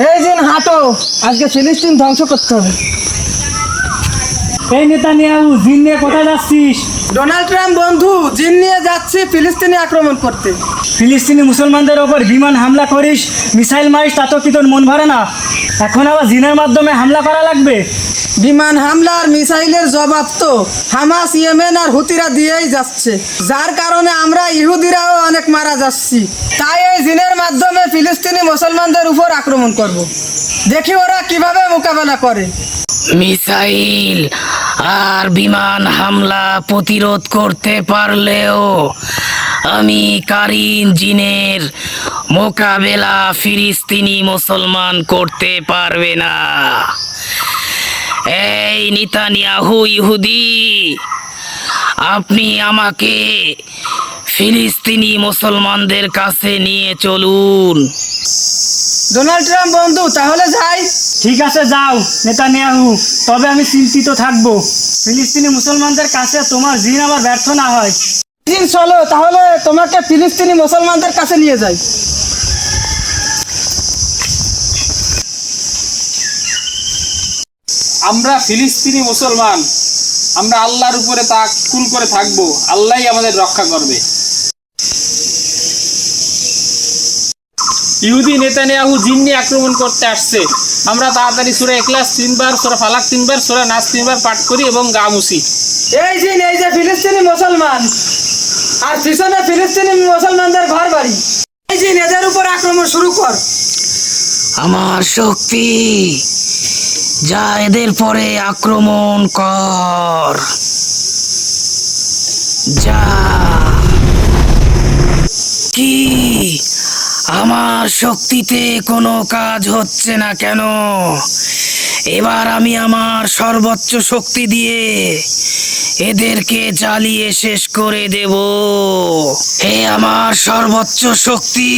এই দিন হাঁটো আজকে ফিলিস্তিন ধ্বংস করতে হবে। এই নেতা নিয়াউ জিন নিয়ে কোথায় যাচ্ছিস? ডোনাল্ড ট্রাম্প বন্ধু জিন নিয়ে যাচ্ছি ফিলিস্তিনি আক্রমণ করতে। ফিলিস্তিনি মুসলমানদের ওপর বিমান হামলা করিস মিসাইল মারিস তাতেও কি তোর মন ভরে না? এখন আবার জিনের মাধ্যমে হামলা করা লাগবে? বিমান হামলার মিসাইলের জবাব তো হামাস ইয়েমেন আর হুতিরা দিয়েই যাচ্ছে। যার কারণে আমরা ইহুদিরাও অনেক মারা যাচ্ছি। তাই এই জিনের মাধ্যমে ফিলিস্তিনি মুসলমানদের উপর আক্রমণ করব। দেখি ওরা কীভাবে মোকাবেলা করে। মিসাইল আর বিমান হামলা প্রতিরোধ করতে পারলেও আমি কারিন জিনের মোকাবেলা ফিলিস্তিনি মুসলমান করতে পারবে না। এই নিতানিয়াহু ইহুদি, আপনি আমাকে ফিলিস্তিনি মুসলমানদের কাছে নিয়ে চলুন। ডোনাল্ড ট্রাম্প বন্ধু তাহলে যাই। ঠিক আছে যাও নেতা নেয়াহু তবে আমি চিন্তিত থাকব। ফিলিস্তিনি মুসলমানদের কাছে তোমার জিন আবার ব্যর্থ না হয়। দিন চলো তাহলে তোমাকে ফিলিস্তিনি মুসলমানদের কাছে নিয়ে যাই। আমরা ফিলিস্তিনি মুসলমান। আমরা আল্লাহর উপরে তাকুল করে থাকব। আল্লাহই আমাদের রক্ষা করবে। ইহুদি নেতানিয়াহু জিন্নি আক্রমণ করতে আসছে। আমরা তাড়াতাড়ি সুরা এক্লাস তিনবার সুরা ফালাক তিনবার সুরা নাচ তিনবার পাঠ করি এবং গা মুছি। এই জিন এই যে ফিলিস্তিনি মুসলমান আর পিছনে ফিলিস্তিনি মুসলমানদের ঘর বাড়ি এই জিন এদের উপর আক্রমণ শুরু কর। আমার শক্তি যা এদের পরে আক্রমণ কর। যা কি আমার শক্তিতে কোনো কাজ হচ্ছে না কেন? এবার আমি আমার সর্বোচ্চ শক্তি দিয়ে এদেরকে জ্বালিয়ে শেষ করে দেব। হে আমার সর্বোচ্চ শক্তি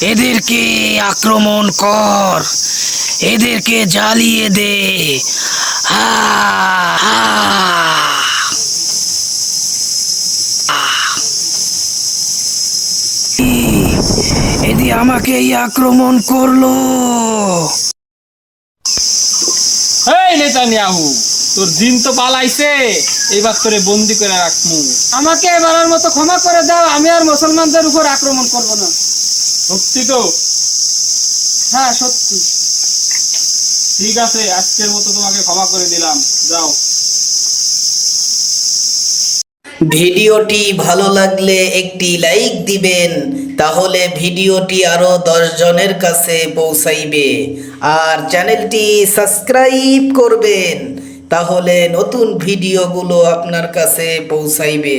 এদেরকে আক্রমণ কর এদেরকে জ্বালিয়ে দে। হা, হা। এদি আমাকেই আক্রমণ করল। এই নেতানিয়াহু তোর জিন তো পালাইছে এইবার তোরে বন্দি করে রাখমু। আমাকে এবারের মতো ক্ষমা করে দাও আমি আর মুসলমানদের উপর আক্রমণ করব না। সত্যি তো? হ্যাঁ সত্যি। ঠিক আছে আজকের মতো তোমাকে ক্ষমা করে দিলাম। যাও। ভিডিওটি ভালো লাগলে একটি লাইক দিবেন, তাহলে ভিডিওটি আরও দশজনের কাছে পৌঁছাইবে। আর চ্যানেলটি সাবস্ক্রাইব করবেন, তাহলে নতুন ভিডিওগুলো আপনার কাছে পৌঁছাইবে।